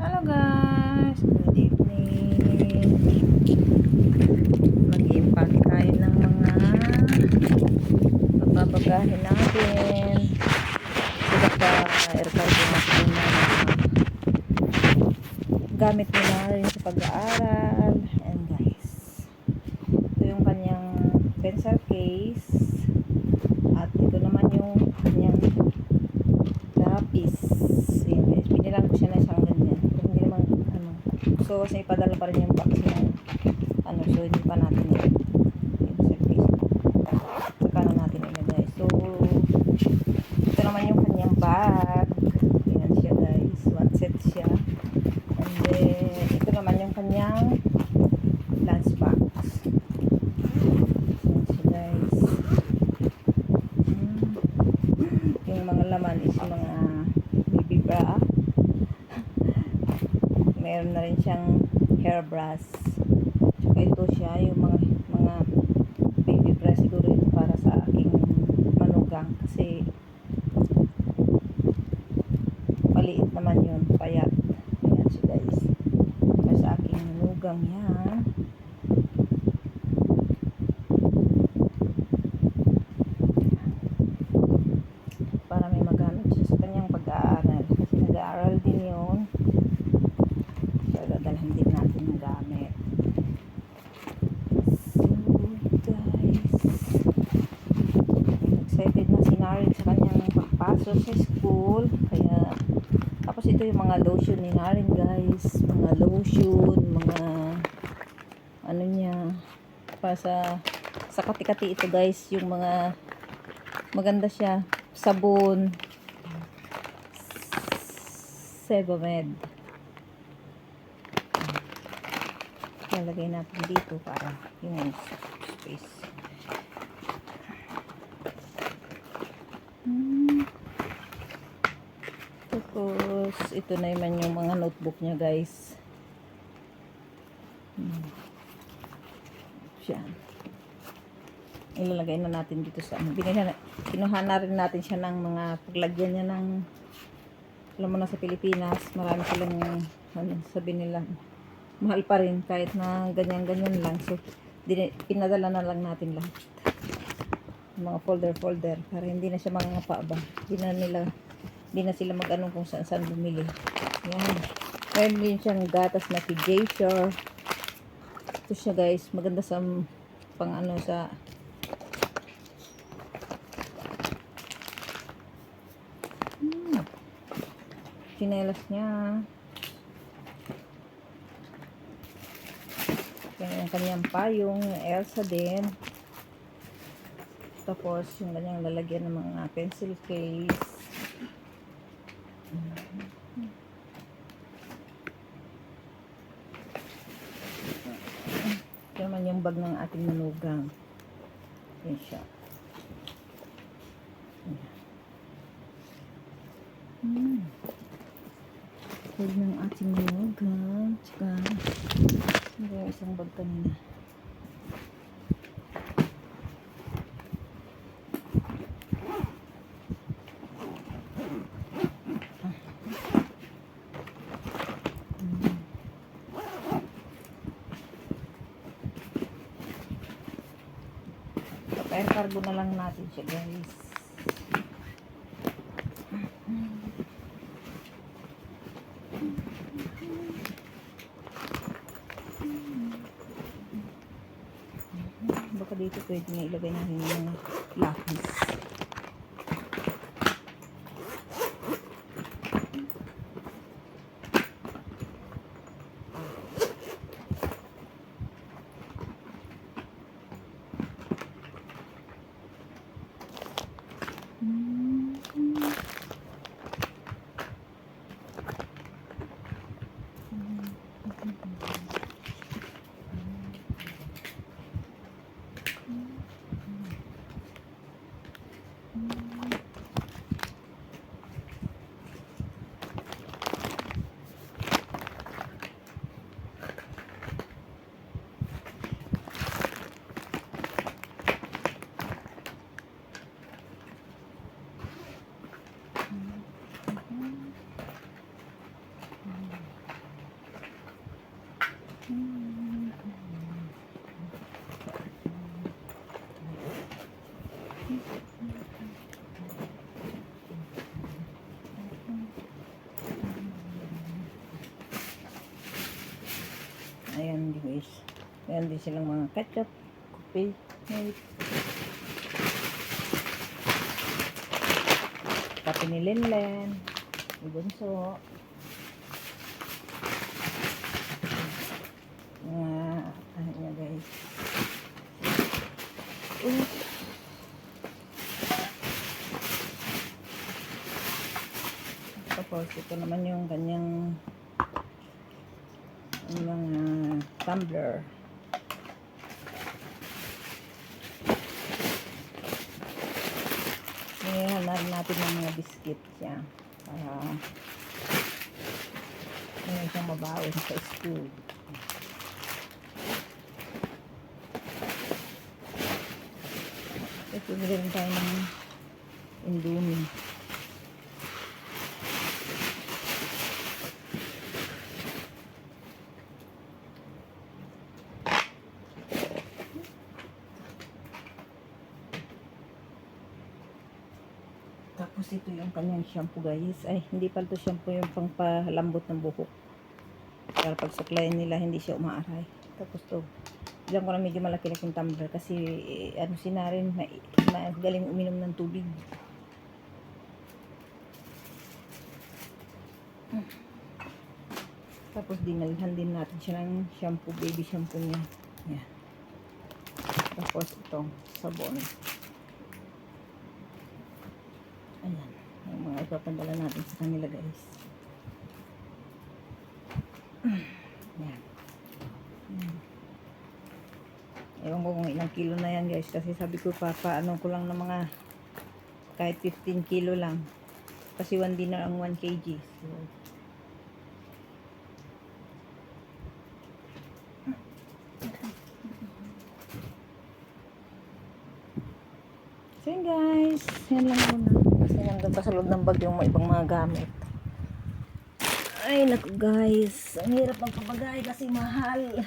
Hello guys, good evening. Mag-iimpake tayo ng mga papabagahin natin. Sila pa aircon din natin na gamit nila rin sa pag-aaral. And guys, ito yung kanyang pencil case. At ito naman yung kanyang lapis. Yan guys, binilang ko siya na siyang ganyan. Pero hindi naman, ano. So, kasi ipadala pa rin yung box niya. Ano, so hindi pa natin yun. Na natin ilagay. So, ito naman yung kanyang bag. Yan siya guys. One siya. And then, ito naman yung kanyang lunch box. Yan siya guys. Mm. Yung mga laman is yung mga baby bra. Meron na rin siyang hairbrush. Tsaka ito siya, yung mga mga baby bra siguro ito para sa aking manugang kasi maliit naman yun, payat. Ayan siya guys. Para sa aking manugang yan. para may magamit siya sa kanyang pag-aaral. Kasi nag-aaral din yun. So, dadalhin din natin yung gamit. So, guys. Excited na si Narin sa kanyang pagpasok sa school. Kaya, tapos ito yung mga lotion ni Narin, guys. Mga lotion, mga ano niya, para sa sa kati-kati ito guys, yung mga maganda siya sabon Sebamed lalagay natin dito para yung space Hmm. Tapos ito na naman yung mga notebook niya guys hmm. Yan ilalagay na natin dito sa ano. Na, kinuha na rin natin siya ng mga paglagyan niya ng alam mo na sa Pilipinas, marami silang ano, sabi nila mahal pa rin kahit na ganyan-ganyan lang. So, din, pinadala na lang natin lahat. Mga folder-folder para hindi na siya mga paaba. Hindi na nila hindi na sila mag-anong kung saan saan bumili. Yan. Meron din siyang gatas na Pediasure. Ito siya guys, maganda sa pang ano sa Hmm. Chinelas niya. Yan yung kanyang payong, Elsa din. Tapos, yung kanyang lalagyan ng mga pencil case. Ito bag ng ating manugang. Yan siya. Hmm. Bag ng ating manugang. Tsaka, yung isang bag kanina? Air cargo na lang natin siya guys. Baka dito pwede nga ilagay natin yung mga lapis. Ayan guys. Ayan din silang mga ketchup, coffee, milk. Kape ni Lenlen. Ibunso. Mga, ano niya guys. Uh. Tapos ito naman yung kanyang ang mga tumbler. Ngayon na natin ng mga biscuit siya. Para ngayon siyang mabawin sa school. Ito rin tayo ng indomie. Tapos ito yung kanyang shampoo guys. Ay, hindi pala ito shampoo yung pangpalambot ng buhok. Para pag suklayan nila, hindi siya umaaray. Tapos to, bilang ko na medyo malaki-laking tumbler kasi eh, ano si Naren, ma, magaling uminom ng tubig. Tapos dinalhan din natin siya ng shampoo, baby shampoo niya. Yan. Tapos itong sabon. Ayan. Yung mga ipapadala natin sa kanila guys. Ayan. Ayan. Ewan ko kung ilang kilo na yan guys. Kasi sabi ko papaano ko lang ng mga kahit 15 kilo lang. Kasi one dinner ang 1 kg. So, So guys, yan lang muna. Kasi nandun pa sa loob ng bag yung mga ibang mga gamit. Ay naku guys, ang hirap magpapagay kasi mahal.